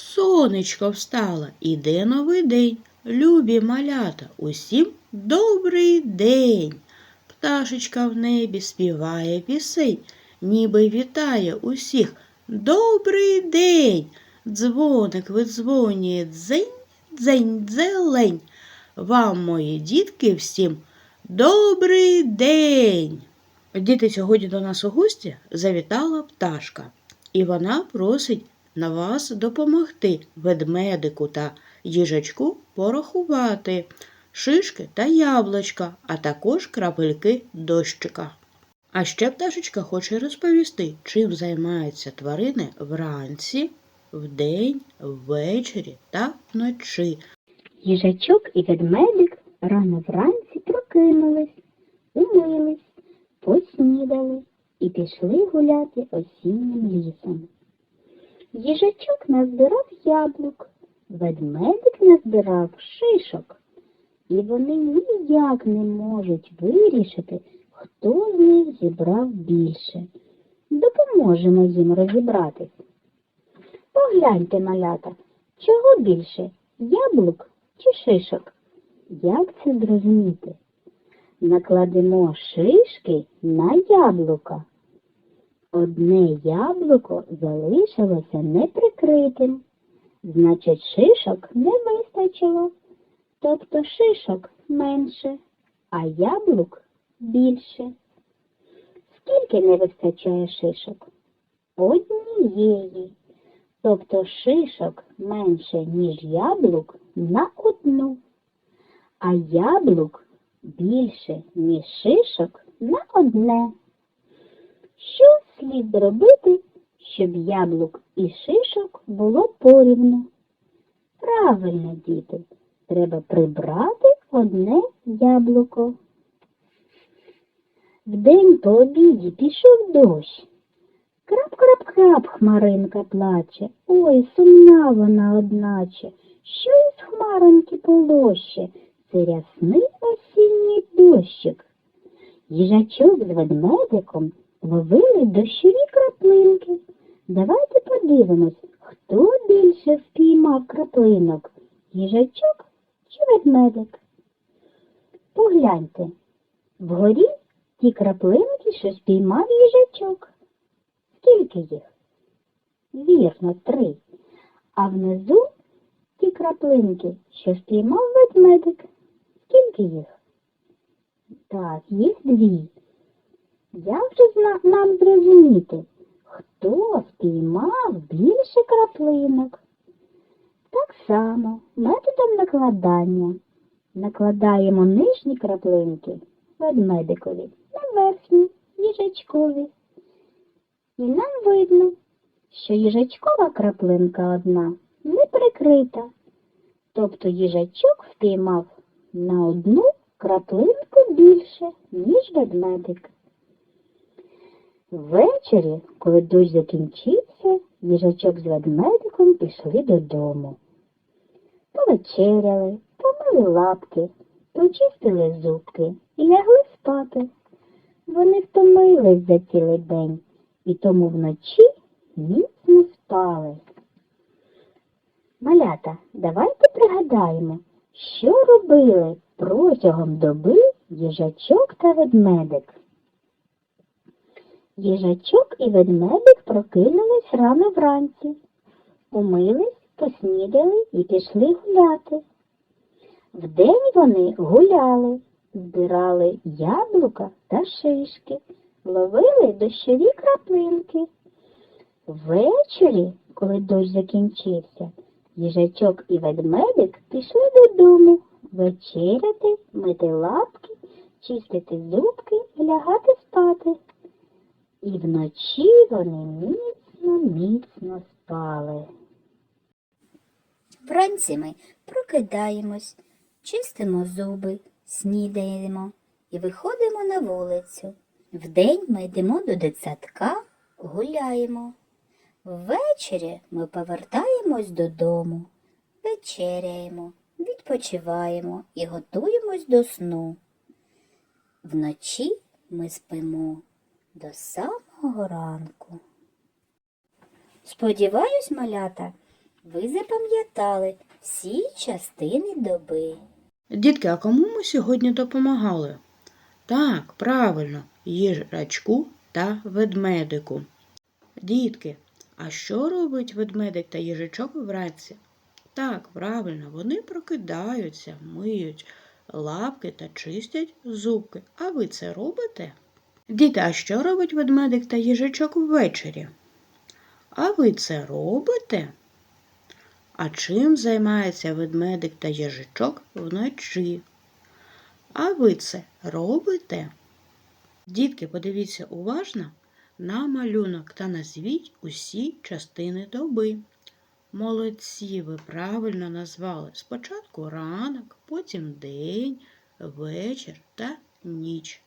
Сонечко встало, іде новий день. Любі малята, усім добрий день. Пташечка в небі співає пісень, ніби вітає усіх. Добрий день! Дзвоник видзвонює дзень, дзень, дзелень. Вам, мої дітки, всім добрий день! Діти, сьогодні до нас у гості завітала пташка, і вона просить на вас допомогти ведмедику та їжачку порахувати шишки та яблучка, а також крапельки дощика. А ще пташечка хоче розповісти, чим займаються тварини вранці, вдень, ввечері та вночі. Їжачок і ведмедик рано вранці прокинулись, умились, поснідали і пішли гуляти осіннім лісом. Їжачок назбирав яблук, ведмедик назбирав шишок, і вони ніяк не можуть вирішити, хто з них зібрав більше. Допоможемо їм розібратись. Погляньте, малята, чого більше яблук чи шишок? Як це зрозуміти? Накладемо шишки на яблука. Одне яблуко залишилося неприкритим, значить шишок не вистачило, тобто шишок менше, а яблук більше. Скільки не вистачає шишок? Однієї. Тобто шишок менше, ніж яблук на одну, а яблук більше, ніж шишок на одне. Що слід зробити, щоб яблук і шишок було порівну? Правильно, діти, треба прибрати одне яблуко. Вдень по обіді пішов дощ. Крап-крап-крап хмаринка плаче. Ой, сумна вона одначе. Що із хмароньки полоще? Це рясний осінній дощик. Їжачок з ведмедиком ловили дощові краплинки. Давайте подивимось, хто більше впіймав краплинок, їжачок чи ведмедик. Погляньте, вгорі ті краплинки, що спіймав їжачок. Скільки їх? Вірно, три. А внизу ті краплинки, що спіймав ведмедик. Скільки їх? Так, їх дві. Як же нам зрозуміти, хто спіймав більше краплинок? Так само методом накладання. Накладаємо нижні краплинки ведмедикові на верхні їжачкові. І нам видно, що їжачкова краплинка одна не прикрита. Тобто їжачок впіймав на одну краплинку більше, ніж ведмедик. Ввечері, коли дощ закінчився, їжачок з ведмедиком пішли додому. Повечеряли, помили лапки, почистили зубки і лягли спати. Вони втомились за цілий день і тому вночі міцно спали. Малята, давайте пригадаємо, що робили протягом доби їжачок та ведмедик. Їжачок і ведмедик прокинулись рано вранці, умились, поснідали і пішли гуляти. Вдень вони гуляли, збирали яблука та шишки, ловили дощові краплинки. Ввечері, коли дощ закінчився, їжачок і ведмедик пішли додому вечеряти, мити лапки, чистити зубки і лягати спати. І вночі вони міцно, міцно спали. Вранці ми прокидаємось, чистимо зуби, снідаємо і виходимо на вулицю. Вдень ми йдемо до дитсадка, гуляємо. Ввечері ми повертаємось додому, вечеряємо, відпочиваємо і готуємось до сну. Вночі ми спимо до самого ранку. Сподіваюсь, малята, Ви запам'ятали всі частини доби. Дітки, а кому ми сьогодні допомагали? Так, правильно, їжачку та ведмедику. Дітки, а що робить ведмедик та їжачок вранці? Так, правильно, вони прокидаються, миють лапки та чистять зубки. А ви це робите? Діти, а що робить ведмедик та їжачок ввечері? А ви це робите? А чим займається ведмедик та їжачок вночі? А ви це робите? Дітки, подивіться уважно на малюнок та назвіть усі частини доби. Молодці, ви правильно назвали спочатку ранок, потім день, вечір та ніч.